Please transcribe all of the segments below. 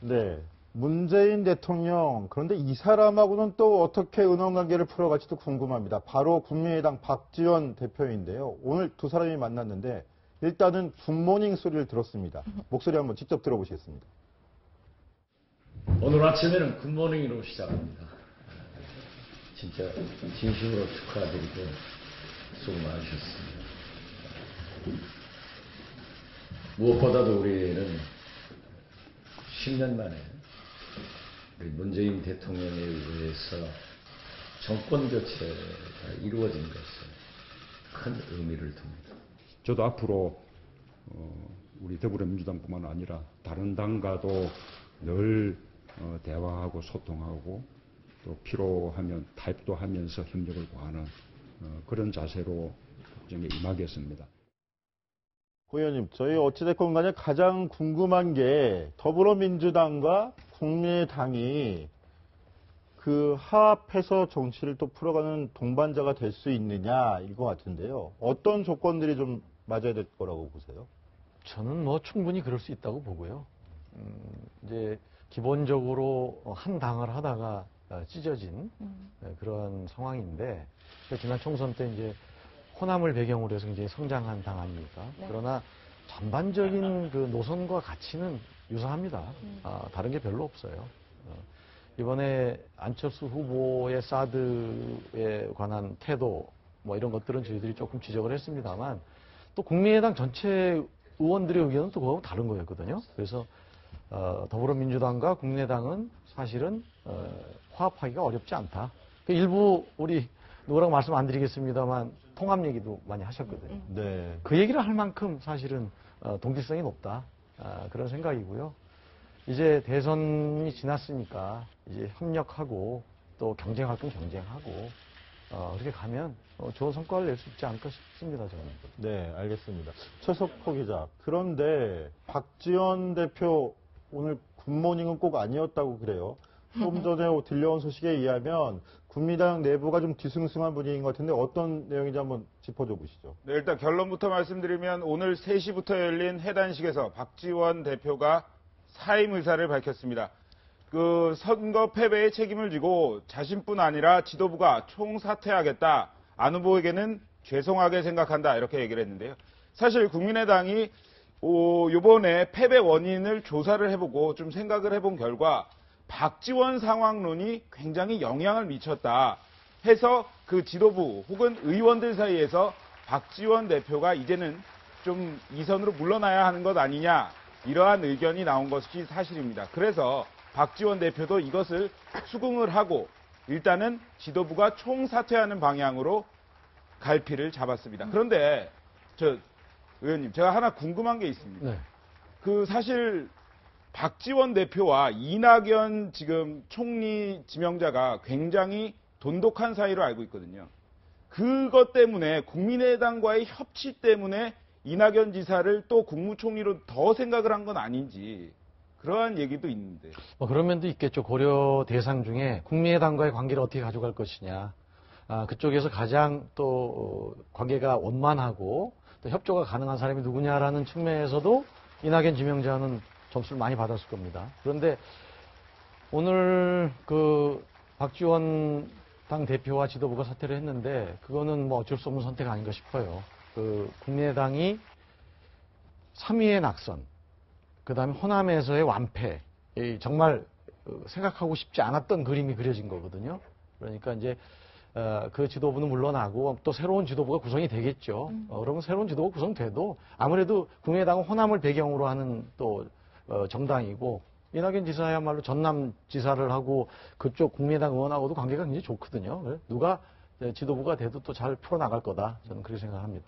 네. 문재인 대통령, 그런데 이 사람하고는 또 어떻게 은원관계를 풀어갈지도 궁금합니다. 바로 국민의당 박지원 대표인데요. 오늘 두 사람이 만났는데 일단은 굿모닝 소리를 들었습니다. 목소리 한번 직접 들어보시겠습니다. 오늘 아침에는 굿모닝으로 시작합니다. 진짜 진심으로 축하드리고 수고 많으셨습니다. 무엇보다도 우리는 10년 만에 문재인 대통령에 의해서 정권 교체가 이루어진 것은 큰 의미를 둡니다. 저도 앞으로 어, 우리 더불어민주당뿐만 아니라 다른 당과도 늘 어, 대화하고 소통하고 또 필요하면 타협도 하면서 협력을 구하는 어, 그런 자세로 국정에 임하겠습니다. 고 의원님, 저희 어찌됐건 간에 가장 궁금한 게 더불어민주당과 국민의당이 그 화합해서 정치를 또 풀어가는 동반자가 될 수 있느냐 이거 같은데요. 어떤 조건들이 좀 맞아야 될 거라고 보세요? 저는 뭐 충분히 그럴 수 있다고 보고요. 음, 이제 기본적으로 한 당을 하다가 어, 찢어진 네, 그런 상황인데 지난 총선 때 이제 호남을 배경으로 해서 굉장히 성장한 당 아닙니까? 네. 그러나 전반적인 그 노선과 가치는 유사합니다. 아, 다른 게 별로 없어요. 어, 이번에 안철수 후보의 사드에 관한 태도 뭐 이런 것들은 저희들이 조금 지적을 했습니다만 또 국민의당 전체 의원들의 의견은 또 그거하고 다른 거였거든요. 그래서 어, 더불어민주당과 국민의당은 사실은 어, 화합하기가 어렵지 않다. 그 일부 우리 누구라고 말씀 안 드리겠습니다만 통합 얘기도 많이 하셨거든요. 네. 그 얘기를 할 만큼 사실은 어, 동질성이 높다 아, 그런 생각이고요. 이제 대선이 지났으니까 이제 협력하고 또 경쟁할 건 경쟁하고 어, 그렇게 가면 어, 좋은 성과를 낼 수 있지 않을까 싶습니다 저는. 네, 알겠습니다. 최석호 기자. 그런데 박지원 대표 오늘 굿모닝은 꼭 아니었다고 그래요. 좀 전에 들려온 소식에 의하면 국민당 내부가 좀 뒤숭숭한 분위기인 것 같은데 어떤 내용인지 한번 짚어줘 보시죠. 네, 일단 결론부터 말씀드리면 오늘 3시부터 열린 해단식에서 박지원 대표가 사임 의사를 밝혔습니다. 그 선거 패배의 책임을 지고 자신뿐 아니라 지도부가 총사퇴하겠다. 안 후보에게는 죄송하게 생각한다. 이렇게 얘기를 했는데요. 사실 국민의당이 오, 요번에 패배 원인을 조사를 해보고 좀 생각을 해본 결과 박지원 상황론이 굉장히 영향을 미쳤다 해서 그 지도부 혹은 의원들 사이에서 박지원 대표가 이제는 좀 이선으로 물러나야 하는 것 아니냐 이러한 의견이 나온 것이 사실입니다. 그래서 박지원 대표도 이것을 수긍을 하고 일단은 지도부가 총사퇴하는 방향으로 갈피를 잡았습니다. 그런데 저 의원님 제가 하나 궁금한 게 있습니다. 네. 그 사실 박지원 대표와 이낙연 지금 총리 지명자가 굉장히 돈독한 사이로 알고 있거든요. 그것 때문에 국민의당과의 협치 때문에 이낙연 지사를 또 국무총리로 더 생각을 한 건 아닌지 그러한 얘기도 있는데. 뭐 그런 면도 있겠죠. 고려 대상 중에 국민의당과의 관계를 어떻게 가져갈 것이냐. 아, 그쪽에서 가장 또 어, 관계가 원만하고 또 협조가 가능한 사람이 누구냐라는 측면에서도 이낙연 지명자는 점수를 많이 받았을 겁니다. 그런데 오늘 그 박지원 당 대표와 지도부가 사퇴를 했는데 그거는 뭐 어쩔 수 없는 선택 아닌가 싶어요. 그 국민의당이 3위의 낙선, 그 다음에 호남에서의 완패, 이 정말 어, 생각하고 싶지 않았던 그림이 그려진 거거든요. 그러니까 이제 어, 그 지도부는 물러나고 또 새로운 지도부가 구성이 되겠죠. 어, 그러면 새로운 지도부가 구성돼도 아무래도 국민의당은 호남을 배경으로 하는 또 어, 정당이고 이낙연 지사야말로 전남 지사를 하고 그쪽 국민의당 의원하고도 관계가 굉장히 좋거든요. 누가 지도부가 돼도 또 잘 풀어나갈 거다. 저는 그렇게 생각합니다.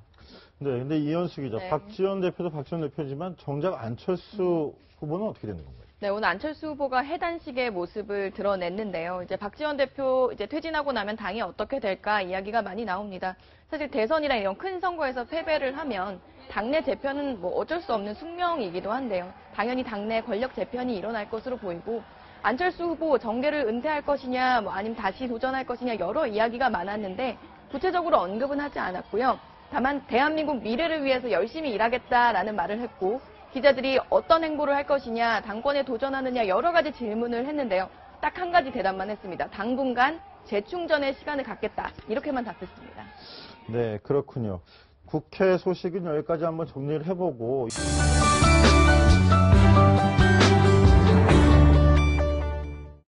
네, 근데 이현수 기자, 네. 박지원 대표도 박지원 대표지만 정작 안철수 후보는 어떻게 되는 건가요? 네, 오늘 안철수 후보가 해단식의 모습을 드러냈는데요. 이제 박지원 대표 이제 퇴진하고 나면 당이 어떻게 될까 이야기가 많이 나옵니다. 사실 대선이나 이런 큰 선거에서 패배를 하면 당내 재편은 뭐 어쩔 수 없는 숙명이기도 한데요. 당연히 당내 권력 재편이 일어날 것으로 보이고 안철수 후보 정계를 은퇴할 것이냐, 뭐 아니면 다시 도전할 것이냐 여러 이야기가 많았는데 구체적으로 언급은 하지 않았고요. 다만 대한민국 미래를 위해서 열심히 일하겠다라는 말을 했고 기자들이 어떤 행보를 할 것이냐, 당권에 도전하느냐 여러 가지 질문을 했는데요. 딱 한 가지 대답만 했습니다. 당분간 재충전의 시간을 갖겠다. 이렇게만 답했습니다. 네, 그렇군요. 국회 소식은 여기까지 한번 정리를 해보고.